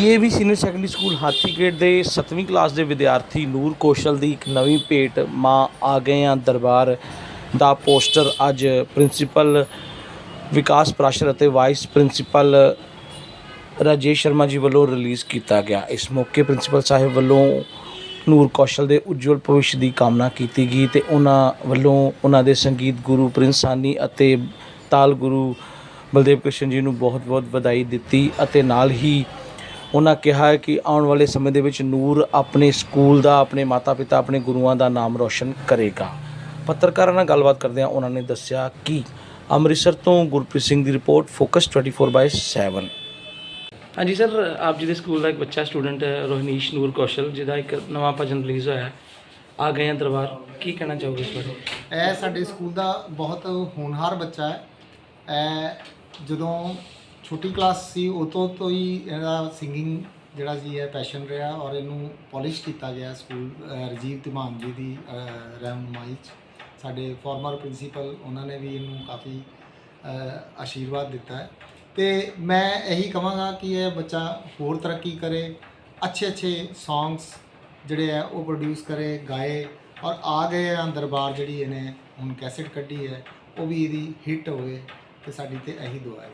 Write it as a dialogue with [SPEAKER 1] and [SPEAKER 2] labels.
[SPEAKER 1] D A V senior secondary school Hathigate ਦੇ 7ਵੀਂ class ਦੇ ਵਿਦਿਆਰਥੀ ਨੂਰ ਕੌਸ਼ਲ ਦੀ ਇੱਕ ਨਵੀਂ ਭੇਟ ਮਾਂ ਆ ਗਏ ਆ ਦਰਬਾਰ ਦਾ ਪੋਸਟਰ। ਅੱਜ ਪ੍ਰਿੰਸੀਪਲ ਵਿਕਾਸ ਪ੍ਰਾਸ਼ਰ ਅਤੇ ਵਾਈਸ ਪ੍ਰਿੰਸੀਪਲ ਰਾਜੇਸ਼ ਸ਼ਰਮਾ ਜੀ ਵੱਲੋਂ ਰਿਲੀਜ਼ ਕੀਤਾ ਗਿਆ। ਇਸ ਮੌਕੇ ਪ੍ਰਿੰਸੀਪਲ ਸਾਹਿਬ ਵੱਲੋਂ ਨੂਰ ਕੌਸ਼ਲ ਦੇ ਉਜਵਲ ਭਵਿੱਖ ਦੀ ਕਾਮਨਾ ਕੀਤੀ ਗਈ ਤੇ ਉਹਨਾਂ ਵੱਲੋਂ ਉਹਨਾਂ ਦੇ ਸੰਗੀਤ ਗੁਰੂ ਪ੍ਰਿੰਸ ਸਾਨੀ ਅਤੇ ਤਾਲ ਗੁਰੂ ਬਲਦੇਵ ਕ੍ਰਿਸ਼ਨ ਜੀ ਨੂੰ ਬਹੁਤ-ਬਹੁਤ ਵਧਾਈ ਦਿੱਤੀ ਅਤੇ ਨਾਲ ਹੀ ਉਹਨਾਂ ਕਿਹਾ ਕਿ ਆਉਣ ਵਾਲੇ ਸਮੇਂ ਦੇ ਵਿੱਚ ਨੂਰ ਆਪਣੇ ਸਕੂਲ ਦਾ ਆਪਣੇ ਮਾਤਾ-ਪਿਤਾ ਆਪਣੇ ਗੁਰੂਆਂ ਦਾ ਨਾਮ ਰੌਸ਼ਨ ਕਰੇਗਾ। ਪੱਤਰਕਾਰਾਂ ਨਾਲ ਗੱਲਬਾਤ ਕਰਦਿਆਂ ਉਹਨਾਂ ਨੇ ਦੱਸਿਆ ਕਿ ਅੰਮ੍ਰਿਤਸਰ ਤੋਂ ਗੁਰਪ੍ਰੀਤ ਸਿੰਘ ਦੀ ਰਿਪੋਰਟ ਫੋਕਸ 24/7 ਹਾਂਜੀ ਸਰ ਆਪ ਜੀ ਦੇ ਸਕੂਲ ਦਾ ਇੱਕ ਬੱਚਾ ਸਟੂਡੈਂਟ ਹੈ ਰੋਹਨੀਸ਼ ਨੂਰ ਕੌਸ਼ਲ ਜਿਹਦਾ ਇੱਕ ਨਵਾਂ ਭਜਨ ਰਿਲੀਜ਼ ਹੋਇਆ ਹੈ। ਆ ਗਏ ਆ ਦਰਬਾਰ। ਕੀ ਕਹਿਣਾ ਚਾਹੋਗੇ ਇਸ ਬਾਰੇ?
[SPEAKER 2] ਇਹ ਸਾਡੇ ਸਕੂਲ ਦਾ ਬਹੁਤ ਹੋਣਹਾਰ ਬੱਚਾ ਹੈ। ਇਹ ਜਦੋਂ ਛੋਟੀ ਕਲਾਸ ਸੀ ਉਦੋਂ ਤੋਂ ਹੀ ਇਹਦਾ ਸਿੰਗਿੰਗ ਜਿਹੜਾ ਜੀ ਹੈ ਪੈਸ਼ਨ ਰਿਹਾ ਔਰ ਇਹਨੂੰ ਪਾਲਿਸ਼ ਕੀਤਾ ਗਿਆ ਸਕੂਲ, ਅਹ ਰਜੀਵ ਧਮਾਨ ਜੀ ਦੀ, ਅਹ, ਰਹਿਨੁਮਾਈ 'ਚ। ਸਾਡੇ ਫਾਰਮਰ ਪ੍ਰਿੰਸੀਪਲ ਉਹਨਾਂ ਨੇ ਵੀ ਇਹਨੂੰ ਕਾਫੀ ਆਸ਼ੀਰਵਾਦ ਦਿੱਤਾ ਹੈ। ਤੇ ਮੈਂ ਇਹੀ ਕਹਾਂਗਾ ਕਿ ਇਹ ਬੱਚਾ ਹੋਰ ਤਰੱਕੀ ਕਰੇ, ਅੱਛੇ ਅੱਛੇ ਸੌਂਗਸ ਜਿਹੜੇ ਆ ਉਹ ਪ੍ਰੋਡਿਊਸ ਕਰੇ, ਗਾਏ ਔਰ ਆ ਗਏ ਆ ਦਰਬਾਰ ਜਿਹੜੀ ਇਹਨੇ ਹੁਣ ਕੈਸੇਟ ਕੱਢੀ ਹੈ, ਉਹ ਵੀ ਇਹਦੀ ਹਿੱਟ ਹੋਵੇ ਤੇ ਸਾਡੀ ਤੇ ਇਹੀ ਦੁਆ ਹੈ